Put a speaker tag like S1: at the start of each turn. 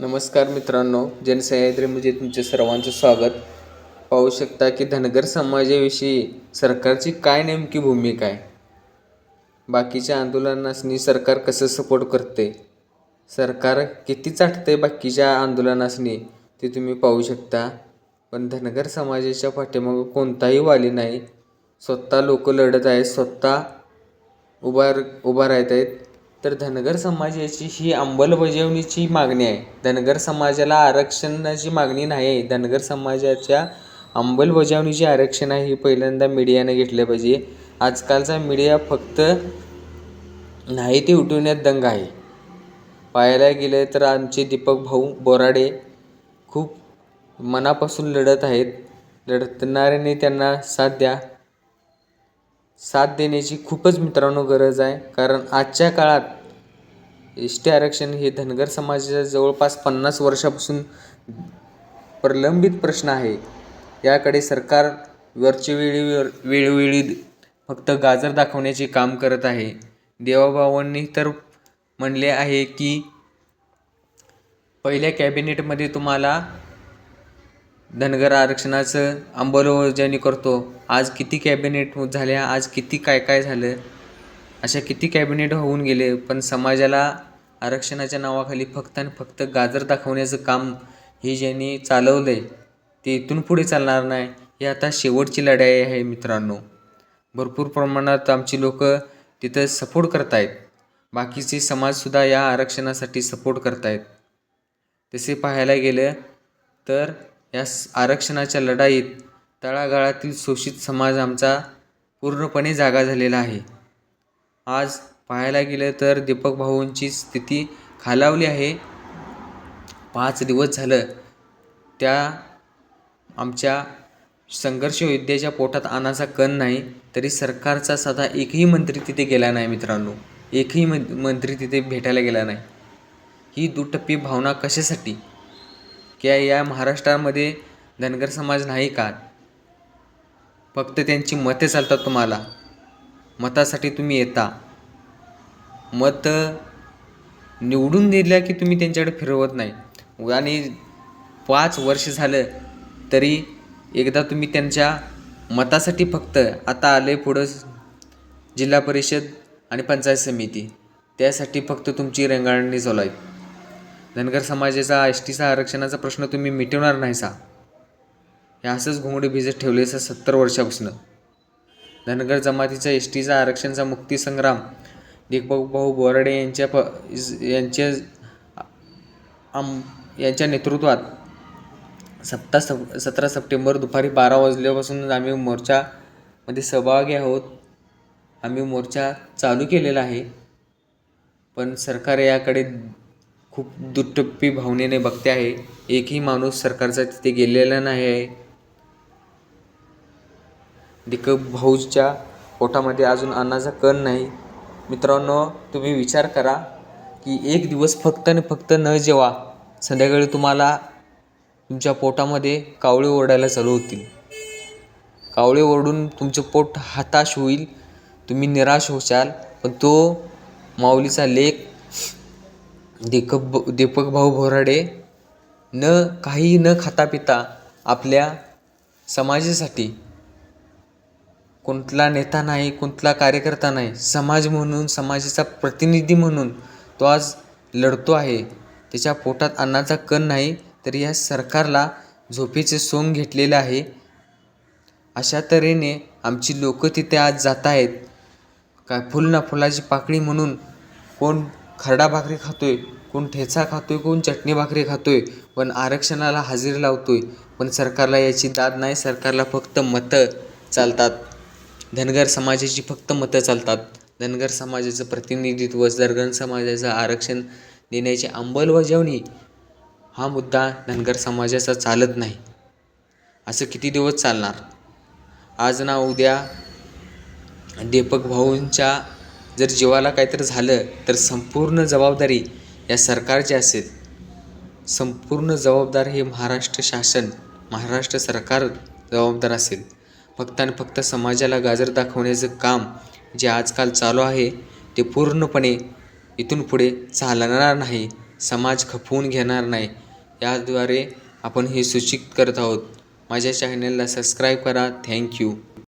S1: नमस्कार मित्रांनो जनसह्याद्रीमध्ये म्हणजे तुमचे सर्वांचं स्वागत. पाहू शकता की धनगर समाजाविषयी सरकारची काय नेमकी भूमिका आहे? बाकीच्या आंदोलनासनी सरकार कसं सपोर्ट करते? सरकार किती चाटते बाकीच्या आंदोलनासनी ते तुम्ही पाहू शकता. पण धनगर समाजाच्या पाठीमागं कोणताही वाली नाही. स्वतः लोक लढत आहेत स्वतः उभा उभा राहत आहेत. तर धनगर समाजाची ही अंमलबजावणीची मागणी आहे. धनगर समाजाला आरक्षणाची मागणी नाही. आहे धनगर समाजाच्या अंमलबजावणीची आरक्षण आहे ही पहिल्यांदा मीडियाने घेतलं पाहिजे. आजकालचा मीडिया फक्त नाही ते उठवण्यात दंग आहे. पाहायला गेलं तर आमचे दीपक भाऊ बोराडे खूप मनापासून लढत आहेत. लढणाऱ्याने त्यांना साथ द्या. साथ देण्याची खूपच मित्रांनो गरज आहे. कारण आजच्या काळात एस टी आरक्षण हे धनगर समाजाच्या जवळपास पन्नास वर्षापासून प्रलंबित प्रश्न आहे. याकडे सरकार वरची वेळी वेळोवेळी फक्त गाजर दाखवण्याचे काम करत आहे. देवाभावांनी तर म्हणले आहे की पहिल्या कॅबिनेटमध्ये तुम्हाला धनगर आरक्षणाचं अंमलबजावणी करतो. आज किती कॅबिनेट झाल्या आज किती काय काय झालं अशा किती कॅबिनेट होऊन गेले पण समाजाला आरक्षणाच्या नावाखाली फक्त आणि फक्त गाजर दाखवण्याचं काम हे ज्यांनी चालवलं आहे ते इथून पुढे चालणार नाही ही आता शेवटची लढाई आहे मित्रांनो. भरपूर प्रमाणात आमची लोक तिथं सपोर्ट करत आहेत बाकीचे समाजसुद्धा या आरक्षणासाठी सपोर्ट करत आहेत तसे पाहायला गेलं तर या स आरक्षणाच्या लढाईत तळागाळातील शोषित समाज आमचा पूर्णपणे जागा झालेला आहे. आज पाहायला गेलं तर दीपक भाऊंची स्थिती खालावली आहे. पाच दिवस झालं त्या आमच्या संघर्ष योद्ध्याच्या पोटात आणाचा कण नाही तरी सरकारचा साधा एकही मंत्री तिथे गेला नाही मित्रांनो. एकही मं मंत्री तिथे भेटायला गेला नाही. ही दुटप्पी भावना कशासाठी? की या महाराष्ट्रामध्ये धनगर समाज नाही का? फक्त त्यांची मते चालतात तुम्हाला. मतासाठी तुम्ही येता. मत निवडून दिल्या की तुम्ही त्यांच्याकडे फिरवत नाही. आणि पाच वर्ष झालं तरी एकदा तुम्ही त्यांच्या मतासाठी फक्त आता आले पुढं जिल्हा परिषद आणि पंचायत समिती. त्यासाठी फक्त तुमची रंगाळणी चालू आहे. धनगर समाजाचा एस टीचा आरक्षणाचा प्रश्न तुम्ही मिटवणार नाही सा हे असंच घोंगडे भिजत ठेवले असं सत्तर वर्षापासून. धनगर जमातीचा एस टीचा आरक्षणचा मुक्तीसंग्राम दीपक भाऊ बोराडे यांच्या प यांच्या आम यांच्या नेतृत्वात सप्ता सप सतरा सप्टेंबर दुपारी बारा वाजल्यापासून आम्ही मोर्चामध्ये सहभागी आहोत. आम्ही मोर्चा चालू केलेला आहे. पण सरकार याकडे खूप दुटप्पी भावनेने बघते आहे. एकही माणूस सरकारचा तिथे गेलेला नाही आहे. दिक भाऊच्या पोटामध्ये अजून अन्नाचा कण नाही. मित्रांनो तुम्ही विचार करा की एक दिवस फक्त आणि फक्त न जेवा संध्याकाळी तुम्हाला तुमच्या पोटामध्ये कावळे ओरडायला चालू होतील. कावळे ओरडून तुमचं पोट हताश होईल. तुम्ही निराश होशाल पण तो माऊलीचा लेख दीपक दीपक भाऊ भोराडे न काही न खाता पिता आपल्या समाजासाठी कोणतला नेता नाही कोणतला कार्यकर्ता नाही समाज म्हणून समाजाचा प्रतिनिधी म्हणून तो आज लढतो आहे. त्याच्या पोटात अन्नाचा कण नाही तर या सरकारला झोपेचे सोंग घेतलेलं आहे. अशा तऱ्हेने आमची लोकं तिथे आज जात आहेत. काय फुल ना फुलाची पाकळी म्हणून कोण खरडा भाकरी खातो आहे कोण ठेचा खातो आहे कोण चटणी भाकरी खातो आहे पण आरक्षणाला हजेरी आहे पण सरकारला याची दाद नाही सरकारला फक्त मतं चालतात. धनगर समाजाची फक्त मतं चालतात. धनगर समाजाचं प्रतिनिधित्व धनगर समाजाचं आरक्षण देण्याची अंमलबजावणी हा मुद्दा धनगर समाजाचा चालत नाही. असं किती दिवस चालणार? आज ना उद्या दीपक भाऊंच्या जर जीवाला काहीतरी झालं तर संपूर्ण जबाबदारी या सरकारची असेल. संपूर्ण जबाबदार हे महाराष्ट्र शासन महाराष्ट्र सरकार जबाबदार असेल. फक्त आणि फक्त समाजाला गाजर दाखवण्याचं काम जे आजकाल चालू आहे ते पूर्णपणे इथून पुढे चालणार नाही समाज खपवून घेणार नाही. याद्वारे आपण हे सूचित करत आहोत. माझ्या चॅनलला सबस्क्राईब करा. थँक्यू